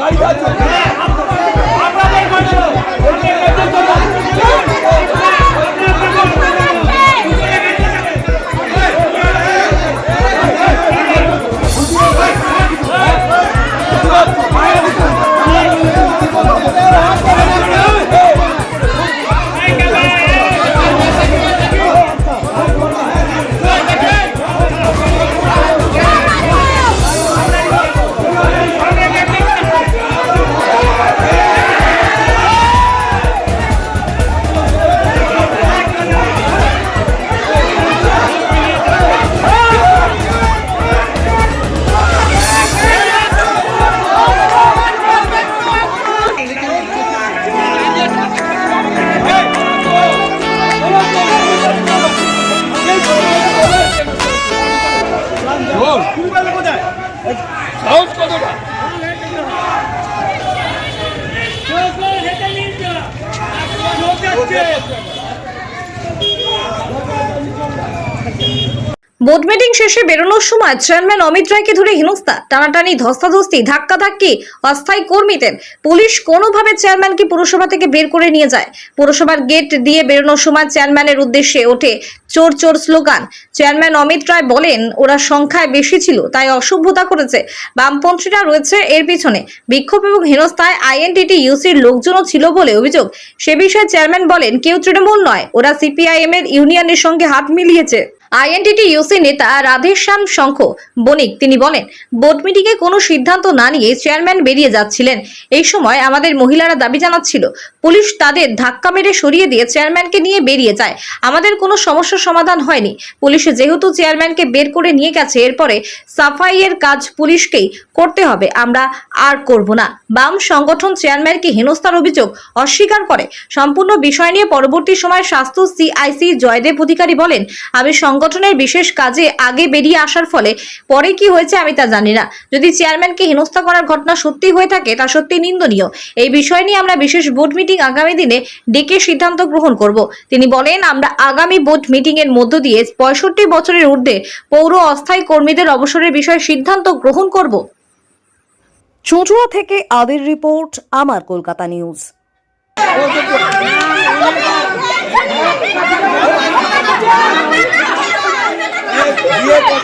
সাহস board meeting শেষে বেরোনোর সময় চেয়ারম্যান অমিত রায়কে ধরে হেনস্থা টানাটানি, ধস্তাধস্তি ধাক্কাধাক্কি অস্থায়ী কর্মীদের। পুলিশ কোনোভাবে চেয়ারম্যানকে পুরসভা থেকে বের করে নিয়ে যায়। পুরসভার গেট দিয়ে বেরোনোর সময় চেয়ারম্যানের উদ্দেশ্যে ওঠে চোর চোর স্লোগান। চেয়ারম্যান অমিত রায় বলেন, ওরা সংখ্যায় বেশি ছিল, তাই অসভ্যতা করেছে। বামপন্থীরা রয়েছে এর পিছনে। বিক্ষোভ এবং হেনস্থায় আইএনটিটি ইউসির লোকজনও ছিল বলে অভিযোগ। সে বিষয়ে চেয়ারম্যান বলেন, কেউ তৃণমূল নয়। ওরা সিপিআইএম এর ইউনিয়নের সঙ্গে হাত মিলিয়েছে। আইএনটিটি ইউসি নেতা রাধেশ্যাম শঙ্খ বণিক, তিনি বলেন, বোর্ড মিটিংয়ে কোনো সিদ্ধান্ত না নিয়ে চেয়ারম্যান বেরিয়ে যাচ্ছিলেন। এই সময় আমাদের মহিলারা দাবি জানাচ্ছিল, পুলিশ তাদের ধাক্কা মেরে সরিয়ে দিয়ে চেয়ারম্যানকে নিয়ে বেরিয়ে যায়। আমাদের কোনো সমস্যার সমাধান হয়নি। পুলিশ যেহেতু চেয়ারম্যানকে বের করে নিয়ে গেছে, এরপরে সাফাইয়ের কাজ পুলিশকেই করতে হবে। আমরা আর করব না। বাম সংগঠন চেয়ারম্যানকে হেনস্থার অভিযোগ অস্বীকার করে। সম্পূর্ণ বিষয় নিয়ে পরবর্তী সময় স্বাস্থ্য সিআইসি জয়দেব অধিকারী বলেন, আমি সংগঠনের বিশেষ কাজে আগে বেরিয়ে আসার ফলে পরে কি হয়েছে আমি তা জানি না। যদি চেয়ারম্যানকে হেনস্থা করার ঘটনা সত্যি হয়ে থাকে তা সত্যি নিন্দনীয়। এই বিষয় নিয়ে আমরা বিশেষ বোর্ড মিটিং আগামী দিনে ডেকে সিদ্ধান্ত গ্রহণ করব। তিনি বলেন আমরা আগামী বোর্ড মিটিং এর মধ্য দিয়ে পঁয়ষট্টি বছরের ঊর্ধ্বে পৌর অস্থায়ী কর্মীদের অবসরের বিষয়ে সিদ্ধান্ত গ্রহণ করব। চুঁচুড়া থেকে আদির রিপোর্ট আমার কলকাতা নিউজ। দিয়ে কথা বলুন বলে দিয়েছে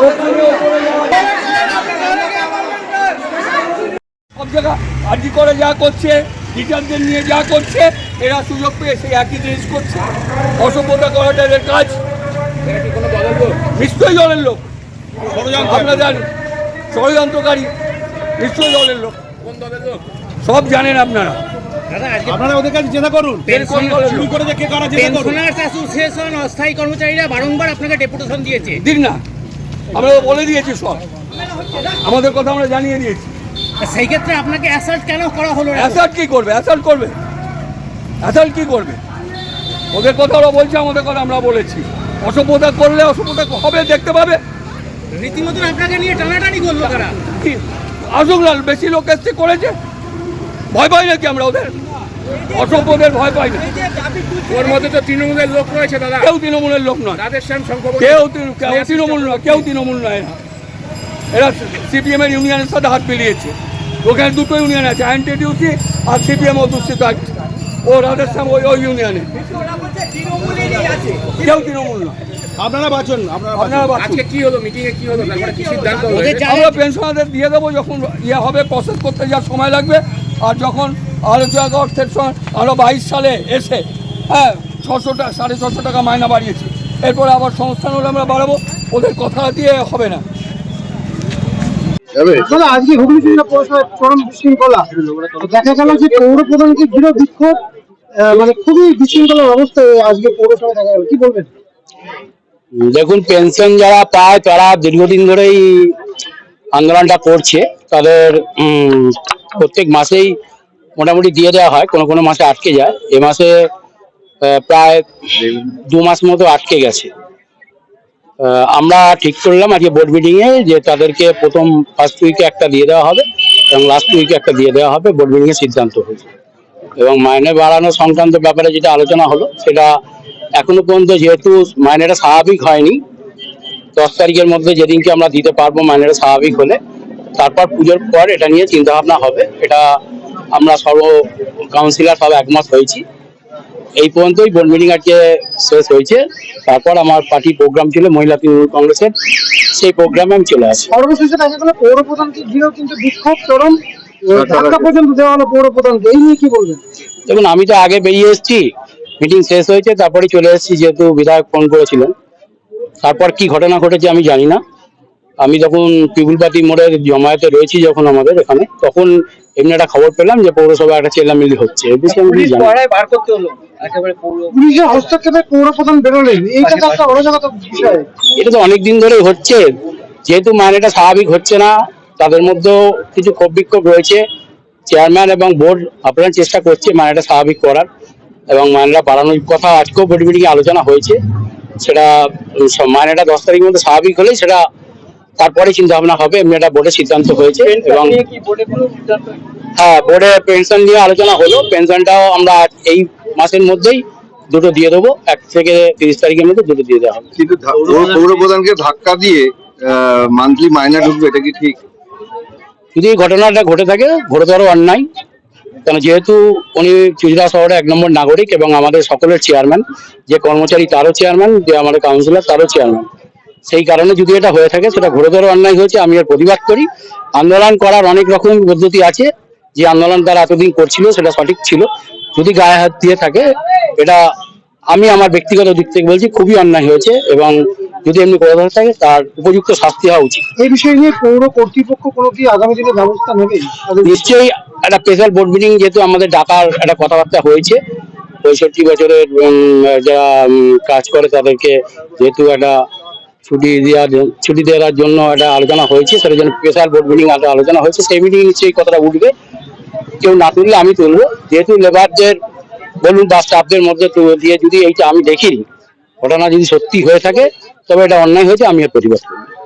Oturuyor, oturuyor. সব জায়গা আর্জি করে যা করছে টিচারদের নিয়ে যা করছে এরা সুযোগ পেয়ে সেই একই জিনিস করছে। অসভ্যতা করাটা এদের কাজ। নিশ্চয়ই দলের লোক। আপনাদের ষড়যন্ত্রকারী নিশ্চয়ই দলের লোক। সব জানেন আপনারা। আপনারা ওদের কাছে জেনা করুন। এর কোন দলের শুরু লোক? করে যে কে কারা জেনা করুন। পেনশনার্স অ্যাসোসিয়েশন অস্থায়ী কর্মচারীরা বারংবার আপনাকে ডেপুটেশন দিয়েছে। দিন না। আমরা বলে দিয়েছি সব। আমাদের কথা আমরা জানিয়ে দিয়েছি। সেই ক্ষেত্রে আপনাকে অ্যাসাল্ট কেন করা হলো অ্যাসাল্ট কি করবে? অ্যাসাল্ট করবে? অ্যাসাল্ট কি করবে? ওদের কথা ওরা বলছে আমাদের কথা আমরা বলেছি। অসভ্যতা করলে অসভ্যতা হবে দেখতে পাবে। রীতিমতন আপনাকে নিয়ে টানাটানি করল তারা। কি? আসুক না বেশি লোক এসছে করেছে। ভয় পাই নাকি আমরা ওদের? অসভ্যদের ভয় পাই না। ওর মধ্যে তো তৃণমূলের লোক রয়েছে দাদা। কেউ তৃণমূলের লোক নয়। শঙ্খ কেউ কেউ তৃণমূল নয় কেউ তৃণমূল নয় এরা। এরা সিপিএম এর ইউনিয়নের সাথে হাত মিলিয়েছে। ওখানে দুটো ইউনিয়ন আছে অ্যান্টিডিউসি আর সিপিএম অধ্যুষিত আছে ও রাধেশ্যাম ওই ওই ইউনিয়নে কেউ তৃণমূল না। আপনারা বাঁচুন আপনারা আপনারা বাঁচুন। আজকে কি হলো? মিটিং এ কি হলো? কি সিদ্ধান্ত হলো? আমরা পেনশনারদের দিয়ে দেবো যখন ইয়ে হবে প্রসেস করতে যা সময় লাগবে। আর যখন আলোচনা অর্থের সময় আরও বাইশ সালে এসে হ্যাঁ ছশো টাকা সাড়ে ছশো টাকা মায়না বাড়িয়েছি। এরপরে আবার সংস্থান হলে আমরা বাড়াবো। ওদের কথা দিয়ে হবে না। দাদা আজকে হুগলি জেলা পৌরসভায় চরম বিশৃঙ্খলা। দেখা গেল যে পৌর প্রধানকে ঘিরে বিক্ষোভ মানে খুবই বিশৃঙ্খলার অবস্থা আজকে পৌরসভায় দেখা গেল। কি বলবেন? দেখুন পেনশন যারা পায় তারা দীর্ঘদিন ধরেই আন্দোলনটা করছে। তাদের প্রত্যেক মাসেই মোটামুটি দিয়ে দেওয়া হয় কোনো কোনো মাসে আটকে যায়। এ মাসে প্রায় দু মাস মতো আটকে গেছে। আমরা ঠিক করলাম আজকে বোর্ড মিটিং এ যে তাদেরকে প্রথম ফার্স্ট উইকে একটা দিয়ে দেওয়া হবে এবং লাস্ট উইকে একটা দিয়ে দেওয়া হবে বোর্ড মিটিং এ সিদ্ধান্ত হয়েছে। এবং মাইনে বাড়ানো সংক্রান্ত ব্যাপারে যেটা আলোচনা হলো, সেটা এখনও পর্যন্ত যেহেতু মাইনেটা স্বাভাবিক হয়নি, দশ তারিখের মধ্যে যেদিনকে আমরা দিতে পারব মাইনেটা স্বাভাবিক হলে, তারপর পুজোর পর এটা নিয়ে চিন্তা ভাবনা হবে। এটা আমরা সর্ব কাউন্সিলার সব একমত হয়েছি। এই পর্যন্তই বোর্ড মিটিং আজকে শেষ হয়েছে। তারপর আমার পার্টি প্রোগ্রাম ছিল মহিলা তৃণমূল কংগ্রেসের। সেই প্রোগ্রামে আমি চলে আসি। সর্বশেষে দেখা গেল পৌর প্রধানকে ঘিরেও কিন্তু বিক্ষোভ চরম। ধাক্কা পর্যন্ত দেওয়া হলো পৌর প্রধানকে এই নিয়ে কি বলবেন? দেখুন আমি তো আগে বেরিয়ে এসেছি। মিটিং শেষ হয়েছে তারপরে চলে এসেছি যেহেতু বিধায়ক ফোন করেছিলেন। তারপর কি ঘটনা ঘটেছে আমি জানি না। আমি যখন পিপুলপাতি মোড়ের জমায়েতে রয়েছি যখন আমাদের এখানে তখন এমনি একটা খবর পেলাম যে পৌরসভা একটা চেল্লামিলি হচ্ছে। এর বিষয়ে আমি কিছু জানি। না। বার করতে হলো পুলিশের হস্তক্ষেপে পৌর বেরোলেন। এইটা তো একটা অরাজকতা বিষয়। এটা তো অনেকদিন ধরেই হচ্ছে। যেহেতু মাইনেটা স্বাভাবিক হচ্ছে না তাদের মধ্যেও কিছু ক্ষোভ বিক্ষোভ রয়েছে। চেয়ারম্যান এবং বোর্ড আপনারা চেষ্টা করছে মাইনেটা স্বাভাবিক করার এবং মাইনেটা বাড়ানোর কথা আজকেও বোর্ড মিটিংয়ে আলোচনা হয়েছে। সেটা মাইনেটা দশ তারিখের মধ্যে স্বাভাবিক হলেই সেটা তারপরে চিন্তা ভাবনা হবে এমনি একটা বোর্ডের সিদ্ধান্ত হয়েছে এবং হ্যাঁ বোর্ডে পেনশন নিয়ে আলোচনা হলো পেনশনটাও আমরা এই মাসের মধ্যেই দুটো দিয়ে দেবো এক থেকে তিরিশ তারিখের মধ্যে দুটো দিয়ে দেওয়া হবে। কিন্তু পৌর- পৌর প্রধানকে ধাক্কা দিয়ে মান্থলি মাইনা ঢুকবে এটা কি ঠিক? যদি এই ঘটনাটা ঘটে থাকে ঘোরতর অন্যায় কারণ যেহেতু উনি চুজরা শহরে এক নম্বর নাগরিক এবং আমাদের সকলের চেয়ারম্যান যে কর্মচারী তারও চেয়ারম্যান যে আমাদের কাউন্সিলর তারও চেয়ারম্যান সেই কারণে যদি এটা হয়ে থাকে সেটা ঘোরতর অন্যায় হয়েছে আমি এর প্রতিবাদ করি। আন্দোলন করার অনেক রকম পদ্ধতি আছে যে আন্দোলন তারা এতদিন করছিল সেটা সঠিক ছিল। যদি গায়ে হাত দিয়ে থাকে এটা আমি আমার ব্যক্তিগত দিক থেকে বলছি খুবই অন্যায় হয়েছে এবং যদি এমনি করে ধরে থাকে তার উপযুক্ত শাস্তি হওয়া উচিত। এই বিষয় নিয়ে পৌর কর্তৃপক্ষ কোনো কি আগামী দিনে ব্যবস্থা নেবে? নিশ্চয়ই একটা স্পেশাল বোর্ড মিটিং যেহেতু আমাদের ডাকার একটা কথাবার্তা হয়েছে পঁয়ষট্টি বছরের যারা কাজ করে তাদেরকে যেহেতু একটা ছুটি দেওয়ার ছুটি দেওয়ার জন্য একটা আলোচনা হয়েছে, সেটার জন্য স্পেশাল বোর্ড মিটিং একটা আলোচনা হয়েছে। সেই মিটিং নিশ্চয়ই কথাটা উঠবে। কেউ না তুললে আমি তুলবো। যেহেতু লেবারদের বলুন বা স্টাফদের মধ্যে দিয়ে যদি এইটা আমি দেখিনি, ঘটনা যদি সত্যি হয়ে থাকে, তবে এটা অন্যায় হয়েছে, আমি এর প্রতিবাদ করব।